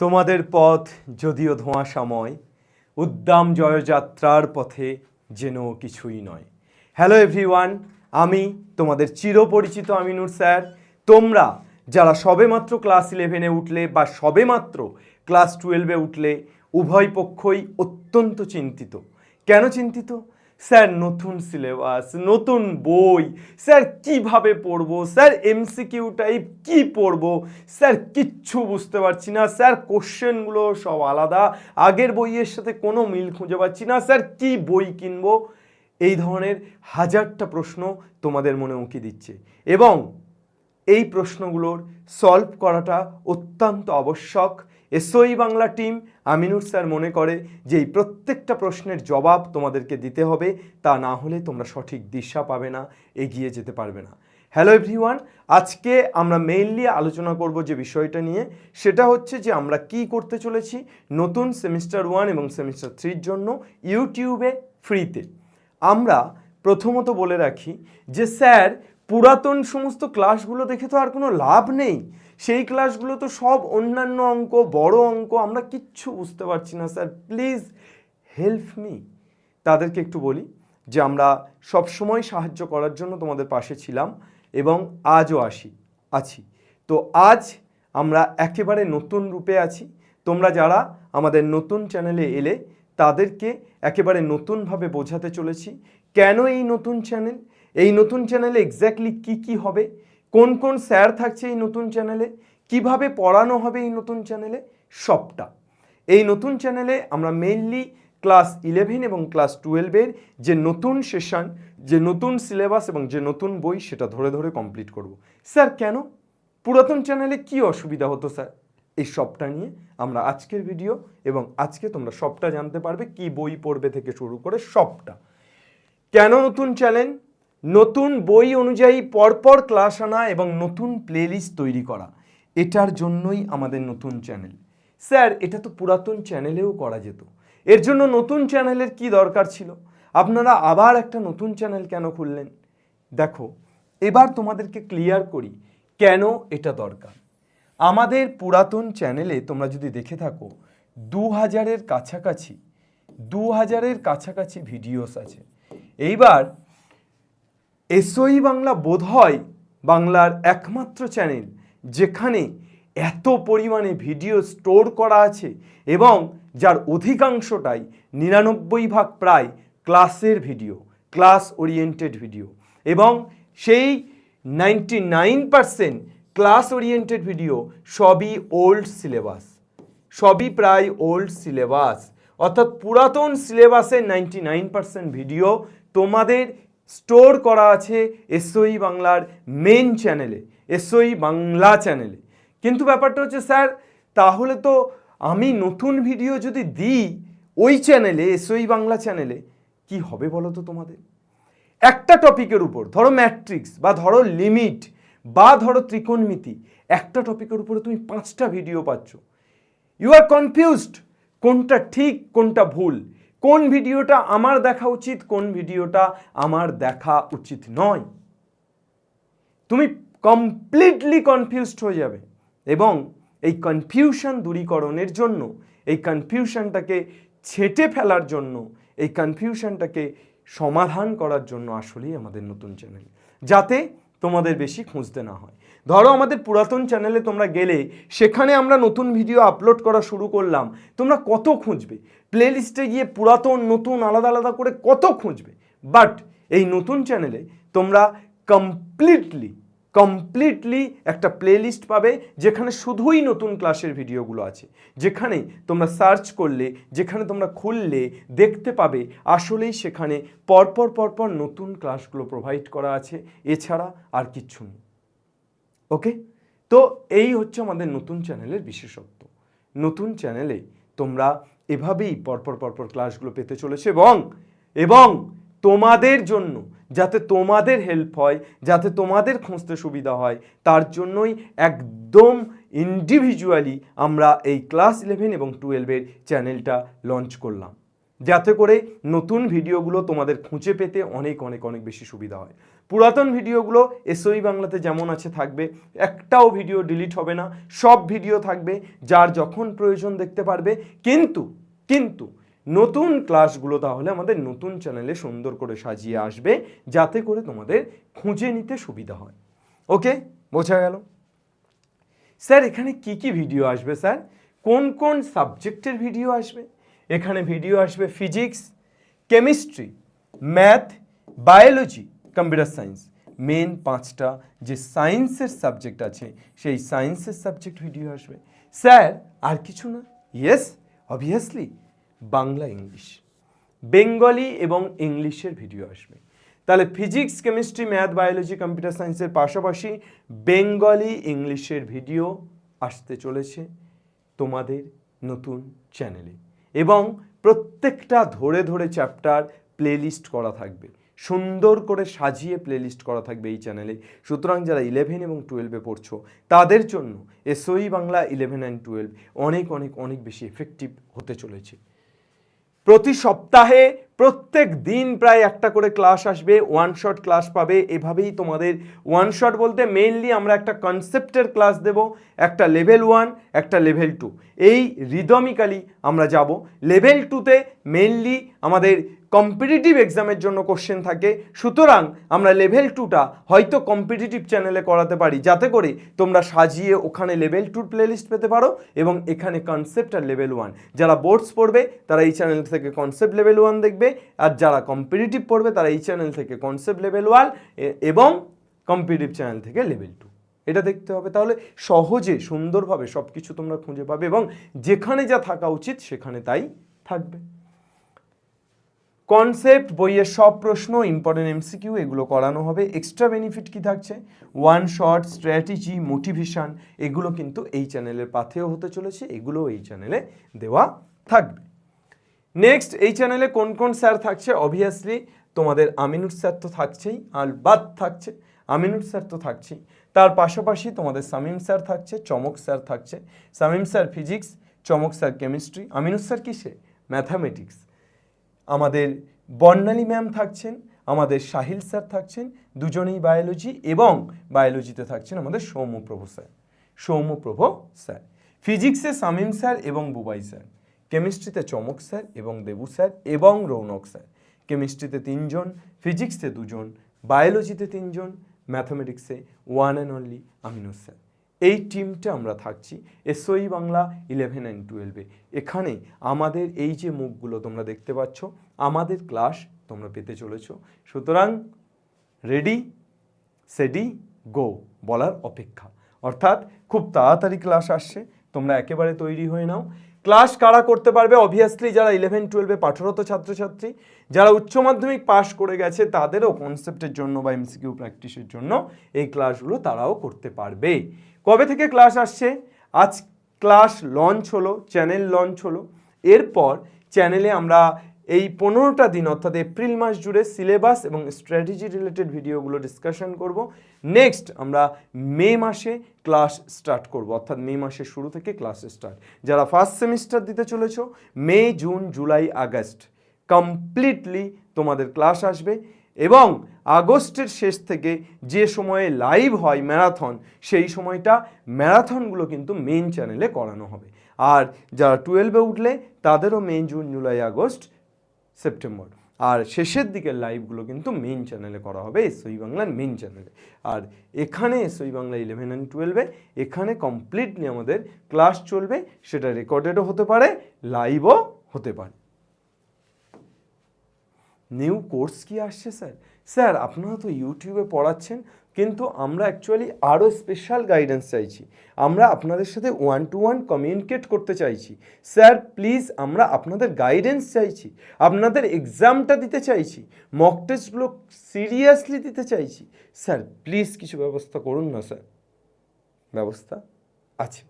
তোমাদের পথ যদিও ধোঁয়াশাময়, উদ্দাম জয়যাত্রার পথে যেন কিছুই নয়। হ্যালো এভরিওয়ান আমি তোমাদের চিরপরিচিত আমিনুর স্যার। তোমরা যারা সবেমাত্র ক্লাস ইলেভেনে উঠলে বা সবেমাত্র ক্লাস টুয়েলভে উঠলে, উভয় পক্ষই অত্যন্ত চিন্তিত। কেন চিন্তিত? স্যার, নতুন সিলেবাস, নতুন বই, স্যার, কীভাবে পড়ব? স্যার এমসিকিউ টাইপ কি পড়ব? স্যার, কিচ্ছু বুঝতে পারছি না। স্যার, কোশ্চেনগুলো সব আলাদা। আগের বইয়ের সাথে কোনো মিল খুঁজে পাচ্ছি না। স্যার, কি বই কিনবো? এই ধরনের হাজারটা প্রশ্ন তোমাদের মনে উঁকি দিচ্ছে। এবং এই প্রশ্নগুলোর সলভ করাটা অত্যন্ত আবশ্যক। S O E Bangla team Aminur sir মনে করে যে এই প্রত্যেকটা প্রশ্নের জবাব তোমাদেরকে দিতে হবে, তা না হলে তোমরা সঠিক দিশা পাবে না, এগিয়ে যেতে পারবে না। হ্যালো এভরিওয়ান আজকে আমরা মেইনলি আলোচনা করব যে বিষয়টা নিয়ে, সেটা হচ্ছে যে আমরা কি করতে চলেছি নতুন সেমিস্টার ওয়ান এবং সেমিস্টার থ্রির জন্য ইউটিউবে ফ্রিতে আমরা প্রথমত বলে রাখি যে স্যার পুরাতন সমস্ত ক্লাসগুলো দেখে তো আর কোনো লাভ নেই। সেই ক্লাসগুলো তো সব অন্যান্য অঙ্ক, বড় অঙ্ক, আমরা কিচ্ছু বুঝতে পারছি না, স্যার। Please help me. তাদেরকে একটু বলি যে, আমরা সবসময় সাহায্য করার জন্য তোমাদের পাশে ছিলাম এবং আজও আসি, আছি। তো আজ আমরা একেবারে নতুন রূপে আছি। তোমরা যারা আমাদের নতুন চ্যানেলে এলে, তাদেরকে একেবারে নতুনভাবে বোঝাতে চলেছি। কেন এই নতুন চ্যানেল? এই নতুন চ্যানেলে এক্স্যাক্টলি কি কি হবে? কোন কোন স্যার থাকছে এই নতুন চ্যানেলে কীভাবে পড়ানো হবে এই নতুন চ্যানেলে সবটা। এই নতুন চ্যানেলে আমরা মেইনলি ক্লাস ইলেভেন এবং ক্লাস টুয়েলভের যে নতুন সেশন যে নতুন সিলেবাস এবং যে নতুন বই সেটা ধরে ধরে কমপ্লিট করব। স্যার, কেন? পুরাতন চ্যানেলে কি অসুবিধা হতো, স্যার? এই সবটা নিয়ে আমরা আজকের ভিডিও এবং আজকে তোমরা সবটা জানতে পারবে কি বই পড়বে থেকে শুরু করে সবটা। কেন নতুন চ্যানেল নতুন বই অনুযায়ী পরপর ক্লাস আনা এবং নতুন প্লেলিস্ট তৈরি করা। এটার জন্যই আমাদের নতুন চ্যানেল স্যার, এটা তো পুরাতন চ্যানেলেও করা যেত। এর জন্য নতুন চ্যানেলের কি দরকার ছিল? আপনারা আবার একটা নতুন চ্যানেল কেন খুললেন? দেখো, এবার তোমাদেরকে ক্লিয়ার করি কেন এটা দরকার। আমাদের পুরাতন চ্যানেলে তোমরা যদি দেখে থাকো দু হাজারের কাছাকাছি দু হাজারের কাছাকাছি ভিডিওস আছে। এইবার এসওই বাংলা বোধহয় বাংলার একমাত্র চ্যানেল, যেখানে এত পরিমাণে ভিডিও স্টোর করা আছে এবং যার অধিকাংশটাই নিরানব্বই ভাগ প্রায় ক্লাসের ভিডিও, ক্লাস ওরিয়েন্টেড ভিডিও এবং সেই ninety nine percent class oriented video সবই ওল্ড সিলেবাস, সবই প্রায় ওল্ড সিলেবাস। অর্থাৎ পুরাতন সিলেবাসের নাইনটি নাইন পার্সেন্ট ভিডিও তোমাদের স্টোর করা আছে এসওই বাংলার মেন চ্যানেলে এসওই বাংলা চ্যানেলে কিন্তু ব্যাপারটা হচ্ছে, স্যার, তাহলে তো আমি নতুন ভিডিও যদি দিই ওই চ্যানেলে এসওই বাংলা চ্যানেলে কি হবে বলো তো তোমাদের? একটা টপিকের উপর, ধরো ম্যাট্রিক্স বা ধরো লিমিট বা ধরো ত্রিকোণমিতি, একটা টপিকের উপরে তুমি পাঁচটা ভিডিও পাচ্ছ। ইউ আর কনফিউজড কোনটা ঠিক, কোনটা ভুল। কোন ভিডিওটা আমার দেখা উচিত, কোন ভিডিওটা আমার দেখা উচিত নয়। তুমি কমপ্লিটলি কনফিউজড হয়ে যাবে এবং এই কনফিউশন দূরীকরণের জন্য, এই কনফিউশনটাকে ছেটে ফেলার জন্য, এই কনফিউশনটাকে সমাধান করার জন্য আসলেই আমাদের নতুন চ্যানেল যাতে তোমাদের বেশি খুঁজতে না হয়। ধরো আমাদের পুরাতন চ্যানেলে তোমরা গেলে, সেখানে আমরা নতুন ভিডিও আপলোড করা শুরু করলাম, তোমরা কত খুঁজবে? প্লেলিস্টে গিয়ে পুরাতন, নতুন, আলাদা আলাদা করে কত খুঁজবে? বাট এই নতুন চ্যানেলে তোমরা কমপ্লিটলি কমপ্লিটলি একটা প্লেলিস্ট পাবে, যেখানে শুধুই নতুন ক্লাসের ভিডিওগুলো আছে। যেখানে তোমরা সার্চ করলে, যেখানে তোমরা খুললে, দেখতে পাবে, আসলেই সেখানে পরপর পরপর নতুন ক্লাসগুলো প্রোভাইড করা আছে। এছাড়া আর কিচ্ছু নেই। ওকে? তো এই হচ্ছে আমাদের নতুন চ্যানেলের বিশেষত্ব। নতুন চ্যানেলে তোমরা এভাবেই পরপর পরপর ক্লাসগুলো পেতে চলেছে এবং এবং তোমাদের জন্য, যাতে তোমাদের হেল্প হয়, যাতে তোমাদের খুঁজতে সুবিধা হয়, তার জন্যই একদম ইন্ডিভিজুয়ালি আমরা এই ক্লাস ইলেভেন এবং টুয়েলভের চ্যানেলটা লঞ্চ করলাম। যাতে করে নতুন ভিডিওগুলো তোমাদের খুঁজে পেতে অনেক অনেক অনেক বেশি সুবিধা হয়। পুরাতন ভিডিওগুলো এসওই বাংলাতে যেমন আছে থাকবে, একটাও ভিডিও ডিলিট হবে না। সব ভিডিও থাকবে, যার যখন প্রয়োজন দেখতে পারবে। কিন্তু কিন্তু নতুন ক্লাসগুলো তাহলে আমাদের নতুন চ্যানেলে সুন্দর করে সাজিয়ে আসবে, যাতে করে তোমাদের খুঁজে নিতে সুবিধা হয়। ওকে বোঝা গেল? স্যার, এখানে কি কি ভিডিও আসবে স্যার? কোন কোন সাবজেক্টের ভিডিও আসবে? এখানে ভিডিও আসবে physics chemistry math biology computer science. Main পাঁচটা যে সায়েন্সের সাবজেক্ট আছে, সেই সায়েন্সের সাবজেক্ট ভিডিও আসবে। স্যার, আর কিছু না? Yes obviously Bangla, English. Bengali এবং ইংলিশের ভিডিও আসবে। তাহলে physics, chemistry, math, biology, computer সায়েন্সের পাশাপাশি বেঙ্গলি, ইংলিশের ভিডিও আসতে চলেছে তোমাদের নতুন চ্যানেলে। এবং প্রত্যেকটা ধরে ধরে চ্যাপ্টার প্লেলিস্ট করা থাকবে। সুন্দর করে সাজিয়ে প্লেলিস্ট করা থাকবে এই চ্যানেলে সুতরাং যারা ইলেভেন এবং টুয়েলভে পড়ছো, তাদের জন্য S O E Bangla eleven and twelve অনেক অনেক অনেক বেশি এফেক্টিভ হতে চলেছে। প্রতি সপ্তাহে প্রত্যেক দিন প্রায় একটা করে ক্লাস আসবে ওয়ান শট ক্লাস পাবে। এভাবেই তোমাদের ওয়ান শট বলতে মেইনলি আমরা একটা কনসেপ্টের ক্লাস দেব, একটা লেভেল ওয়ান একটা লেভেল টু এই রিদমিক্যালি আমরা যাব। লেভেল টুতে মেইনলি আমাদের কম্পিটিটিভ এক্সামের জন্য কোশ্চেন থাকে। সুতরাং আমরা লেভেল টুটা হয়তো কম্পিটিটিভ চ্যানেলে করাতে পারি। যাতে করে তোমরা সাজিয়ে ওখানে লেভেল টুর প্লেলিস্ট পেতে পারো এবং এখানে কনসেপ্ট আর লেভেল ওয়ান যারা বোর্ডস পড়বে, তারা এই চ্যানেল থেকে কনসেপ্ট লেভেল ওয়ান দেখবে। আর যারা কম্পিটিটিভ পড়বে, তারা এই চ্যানেল থেকে কনসেপ্ট লেভেল ওয়ান এবং কম্পিটিটিভ চ্যানেল থেকে লেভেল টু এটা দেখতে হবে। তাহলে সহজে, সুন্দরভাবে সব কিছু তোমরা খুঁজে পাবে এবং যেখানে যা থাকা উচিত, সেখানে তাই থাকবে। কনসেপ্ট বইয়ের সব প্রশ্ন ইম্পর্টেন্ট এমসিকিউ এগুলো করানো হবে। এক্সট্রা বেনিফিট কি থাকছে? ওয়ান শট স্ট্র্যাটেজি মোটিভেশন এগুলো কিন্তু এই চ্যানেলের পাথেও হতে চলেছে এগুলো এই চ্যানেলে দেওয়া থাকবে। নেক্সট এই চ্যানেলে কোন কোন স্যার থাকছে? অবভিয়াসলি তোমাদের আমিনুর স্যার তো থাকছেই আর বাদ থাকছে, আমিনুর স্যার তো থাকছেই। তার পাশাপাশি তোমাদের সামিম স্যার থাকছে, চমক স্যার থাকছে। Samim sir physics Chamak sir chemistry Aminur sir কিসে? ম্যাথামেটিক্স আমাদের বর্ণালী ম্যাম থাকছেন, আমাদের সাহিল স্যার থাকছেন, দুজনেই বায়োলজি এবং বায়োলজিতে থাকছেন আমাদের সৌম্যপ্রভ স্যার। সৌম্যপ্রভ স্যার। ফিজিক্সে সামিম স্যার এবং বুবাই স্যার। কেমিস্ট্রিতে চমক স্যার এবং দেবু স্যার এবং রৌনক স্যার। কেমিস্ট্রিতে তিনজন ফিজিক্সে দুজন বায়োলজিতে তিনজন ম্যাথামেটিক্সে one and only Aminur sir. এই টিমটা আমরা থাকছি এসওই বাংলা ইলেভেন অ্যান্ড টুয়েলভে এখানে আমাদের এই যে মুখগুলো তোমরা দেখতে পাচ্ছ, আমাদের ক্লাস তোমরা পেতে চলেছ। সুতরাং রেডি সেডি গো বলার অপেক্ষা। অর্থাৎ খুব তাড়াতাড়ি ক্লাস আসছে, তোমরা একেবারে তৈরি হয়ে নাও। ক্লাস কারা করতে পারবে? অবভিয়াসলি যারা ইলেভেন টুয়েলভে পাঠরত ছাত্রছাত্রী, যারা উচ্চ মাধ্যমিক পাশ করে গেছে, তাদেরও কনসেপ্টের জন্য বা এমসিকিউ প্র্যাকটিসের জন্য এই ক্লাসগুলো তারাও করতে পারবে। কবে থেকে ক্লাস আসছে? আজ ক্লাস লঞ্চ হলো চ্যানেল লঞ্চ হলো। এরপর চ্যানেলে আমরা এই পনেরোটা দিন, অর্থাৎ এপ্রিল মাস জুড়ে সিলেবাস এবং স্ট্র্যাটেজি রিলেটেড ভিডিওগুলো ডিসকাশন করব। নেক্সট আমরা মে মাসে ক্লাস স্টার্ট করব, অর্থাৎ মে মাসের শুরু থেকে ক্লাস স্টার্ট যারা ফার্স্ট সেমিস্টার দিতে চলেছো, May, June, July, August completely তোমাদের ক্লাস আসবে। এবং আগস্টের শেষ থেকে যে সময়ে লাইভ হয় ম্যারাথন সেই সময়টা ম্যারাথনগুলো কিন্তু মেন চ্যানেলে করানো হবে। আর যারা টুয়েলভে উঠলে, তাদেরও May June, July, August, September. আর শেষের দিকের লাইভগুলো কিন্তু মেন চ্যানেলে করা হবে এসওই বাংলার মেন চ্যানেলে আর এখানে এসওই বাংলা ইলেভেন অ্যান্ড টুয়েলভে এখানে কমপ্লিটলি আমাদের ক্লাস চলবে, সেটা রেকর্ডেডও হতে পারে লাইভও হতে পারে। নিউ কোর্স কি আসছে, স্যার? স্যার, আপনারা তো ইউটিউবে পড়াচ্ছেন, কিন্তু আমরা অ্যাকচুয়ালি আরও স্পেশাল গাইডেন্স চাইছি। আমরা আপনাদের সাথে ওয়ান টু ওয়ান কমিউনিকেট করতে চাইছি। স্যার প্লিজ আমরা আপনাদের গাইডেন্স চাইছি, আপনাদের এক্সামটা দিতে চাইছি মক টেস্টগুলো সিরিয়াসলি দিতে চাইছি। স্যার প্লিজ কিছু ব্যবস্থা করুন না, স্যার। ব্যবস্থা আছে।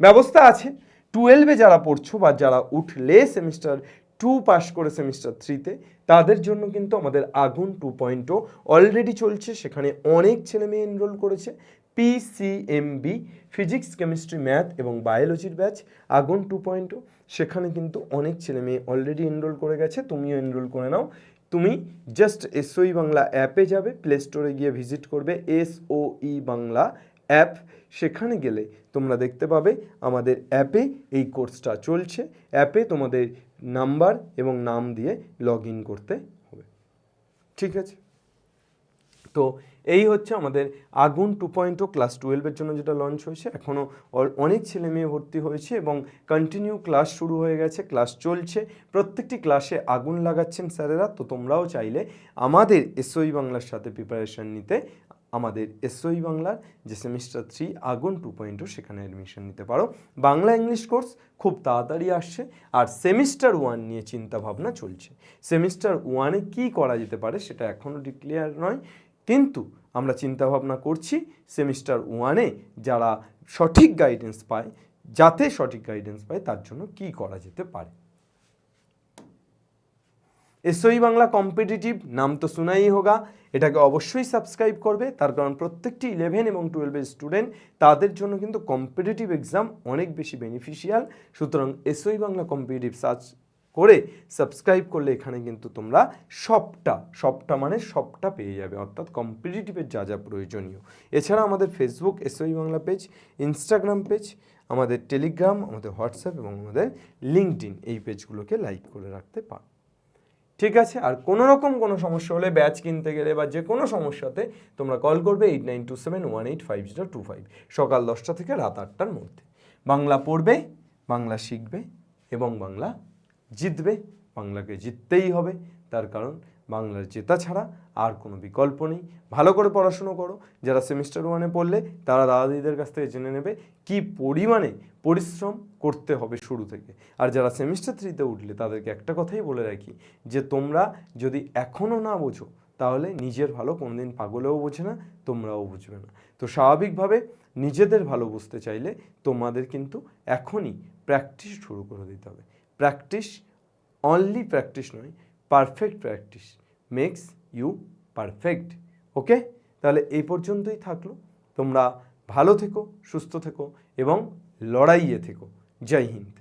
ব্যবস্থা আছে। টুয়েলভে যারা পড়ছো বা যারা উঠলে সেমিস্টার টু পাস করে সেমিস্টার থ্রিতে তাদের জন্য কিন্তু আমাদের আগুন টু পয়েন্টও অলরেডি চলছে। সেখানে অনেক ছেলে মেয়ে এনরোল করেছে। পিসিএমবি ফিজিক্স কেমিস্ট্রি ম্যাথ এবং বায়োলজির ব্যাচ আগুন টু পয়েন্ট সেখানে কিন্তু অনেক ছেলে মেয়ে অলরেডি এনরোল করে গেছে। তুমিও এনরোল করে নাও। তুমি জাস্ট এসওই বাংলা অ্যাপে যাবে প্লে স্টোরে গিয়ে ভিজিট করবে এসওই বাংলা অ্যাপ, সেখানে গেলে তোমরা দেখতে পাবে আমাদের অ্যাপে এই কোর্সটা চলছে। অ্যাপে তোমাদের নাম্বার এবং নাম দিয়ে লগ ইন করতে হবে। ঠিক আছে? তো এই হচ্ছে আমাদের আগুন টু পয়েন্ট ক্লাস টুয়েলভের জন্য যেটা লঞ্চ হয়েছে। এখনও অনেক ছেলে মেয়ে ভর্তি হয়েছে এবং কন্টিনিউ ক্লাস শুরু হয়ে গেছে, ক্লাস চলছে। প্রত্যেকটি ক্লাসে আগুন লাগাচ্ছেন স্যারেরা, তো তোমরাও চাইলে আমাদের এসওই বাংলার সাথে প্রিপারেশন নিতে আমাদের এসওই বাংলার যে সেমিস্টার থ্রি আগুন টু পয়েন্ট সেখানে অ্যাডমিশন নিতে পারো। বাংলা ইংলিশ কোর্স খুব তাড়াতাড়ি আসছে আর সেমিস্টার ওয়ান নিয়ে চিন্তা ভাবনা চলছে সেমিস্টার ওয়ানে কি করা যেতে পারে সেটা এখনও ডিক্লেয়ার নয়, কিন্তু আমরা চিন্তা ভাবনা করছি সেমিস্টার ওয়ানে যারা সঠিক গাইডেন্স পায়, যাতে সঠিক গাইডেন্স পায় তার জন্য কি করা যেতে পারে। এসওই বাংলা কম্পিটিটিভ নাম তো শোনাই হোগা, এটাকে অবশ্যই সাবস্ক্রাইব করবে, তার কারণ প্রত্যেকটি ইলেভেন এবং টুয়েলভের স্টুডেন্ট তাদের জন্য কিন্তু কম্পিটিটিভ এক্সাম অনেক বেশি বেনিফিশিয়াল সুতরাং S O E Bangla competitive search করে সাবস্ক্রাইব করলে এখানে কিন্তু তোমরা সবটা সবটা মানে সবটা পেয়ে যাবে, অর্থাৎ কম্পিটিটিভের যা যা প্রয়োজনীয়। এছাড়া আমাদের Facebook S O E Bangla page Instagram page আমাদের টেলিগ্রাম আমাদের হোয়াটসঅ্যাপ এবং আমাদের লিঙ্কডিন এই পেজগুলোকে লাইক করে রাখতে পারো। ঠিক আছে? আর কোনো রকম কোনো সমস্যা হলে ব্যাচ কিনতে গেলে বা যে কোনো সমস্যাতে তোমরা কল করবে eight nine two seven one eight five zero two five সকাল দশটা থেকে রাত আটটার মধ্যে। বাংলা পড়বে, বাংলা শিখবে এবং বাংলা জিতবে। বাংলাকে জিততেই হবে। তার কারণ বাংলার জেতা ছাড়া আর কোনো বিকল্প নেই। ভালো করে পড়াশুনো করো। যারা সেমিস্টার ওয়ানে পড়লে তারা দাদা দিদিদের কাছ থেকে জেনে নেবে কি পরিমাণে পরিশ্রম করতে হবে শুরু থেকে। আর যারা সেমিস্টার থ্রিতে উঠলে তাদেরকে একটা কথাই বলে রাখি, যে তোমরা যদি এখনও না বোঝো, তাহলে নিজের ভালো কোনোদিন পাগলেও বোঝে না, তোমরাও বুঝবে না। তো স্বাভাবিকভাবে নিজেদের ভালো বুঝতে চাইলে তোমাদের কিন্তু এখনই প্র্যাকটিস শুরু করে দিতে হবে। প্র্যাকটিস অনলি প্র্যাকটিস নয় perfect practice makes you perfect okay তাহলে এই পর্যন্তই থাকল। তোমরা ভালো থেকো, সুস্থ থেকো এবং লড়াইয়ে থেকো। জয় হিন্দ।